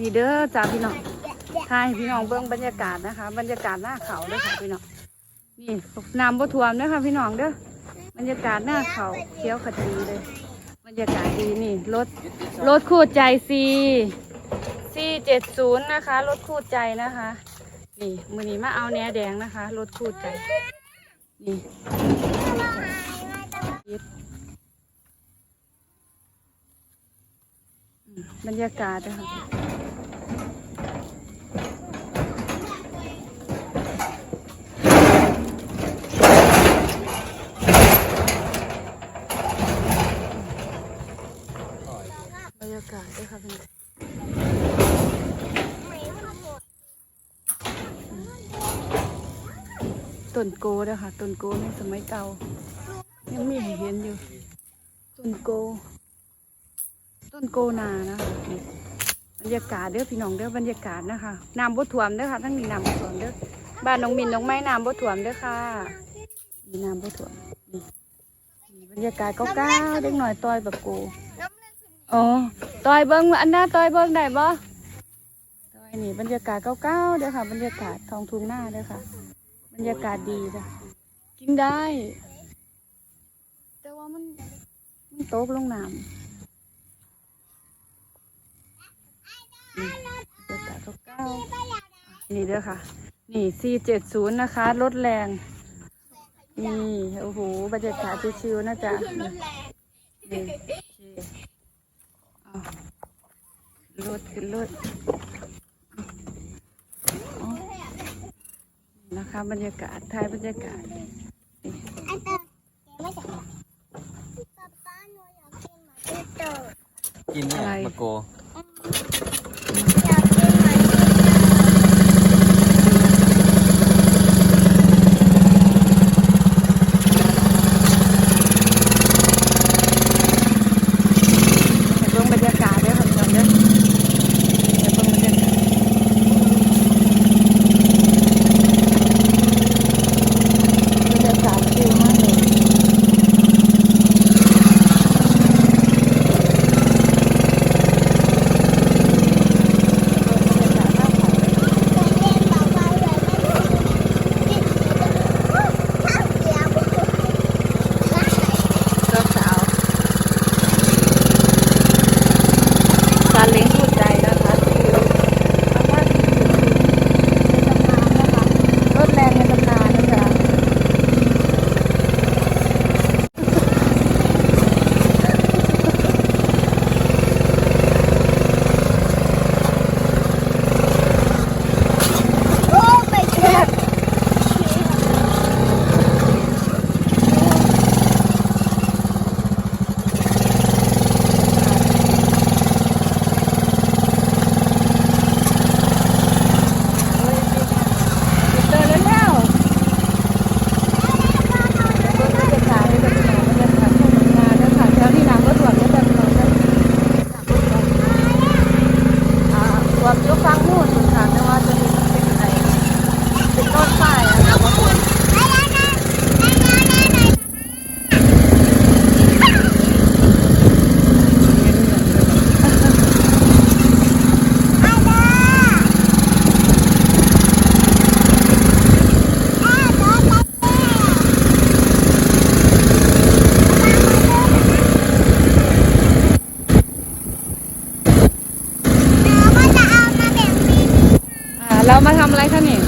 นี่เด้อจ้าพี่น้องถ่ายให้พี่น้องเบิ่งบรรยากาศนะคะ บรรยากาศหน้าเขาเด้อค่ะพี่น้อง นี่น้ำบ่ท่วมเด้อค่ะพี่น้องเด้อ บรรยากาศหน้าเขาเขียวขจีเลย บรรยากาศดีนี่รถรถคู่ใจซีซีเจ็ดศูนย์นะคะรถคู่ใจนะคะ นี่มือนี้มาเอาแหนแดงนะคะรถคู่ใจ นี่บรรยากาศนะคะบรรยากาศด้วยค่ะพี่องต้นโกด้วยค่ะต้นโกในสมัยเก่า ยังมีเห็นอยู่ ต้นโก ต้นโกนานะคะบรรยากาศเด้อพี่น้องเด้อบรรยากาศนะคะน้ำบ่ท่วมเด้อค่ะทั้งนี้น้ำบ่ท่วมเด้อบ้านน้องมินน้องไม้น้ำบ่ท่วมเด้อค่ะมีน้ำบ่ท่วมนี่นี่บรรยากาศเก้าๆเด็กหน่อยต่อยแบบกู อ๋อต่อยเบิ้งอันน่าต่อยเบิ้งได้บ่ต่อยนี่บรรยากาศเก้าๆเด้อค่ะ บรรยากาศท้องทุ่งหน้าเด้อค่ะ บรรยากาศดีจ้ะกินได้ แต่ว่ามันมันตกลงน้ำอืมบรรยากาศเก้าๆนี่เด้อค่ะ นี่ 470 นะคะรถแรง นี่ โอ้โห บรรยากาศชิวๆนะจ๊ะนี่โอเคเอา รถขึ้นรถเอานะคะ บรรยากาศท้ายบรรยากาศไอเตอร์แกไม่ใช่ป๊าป๊าหนูอยากกินหมาที่เตอร์กินเนี่ยอะไรมะโกอยาก เรามาทำอะไรคะนี่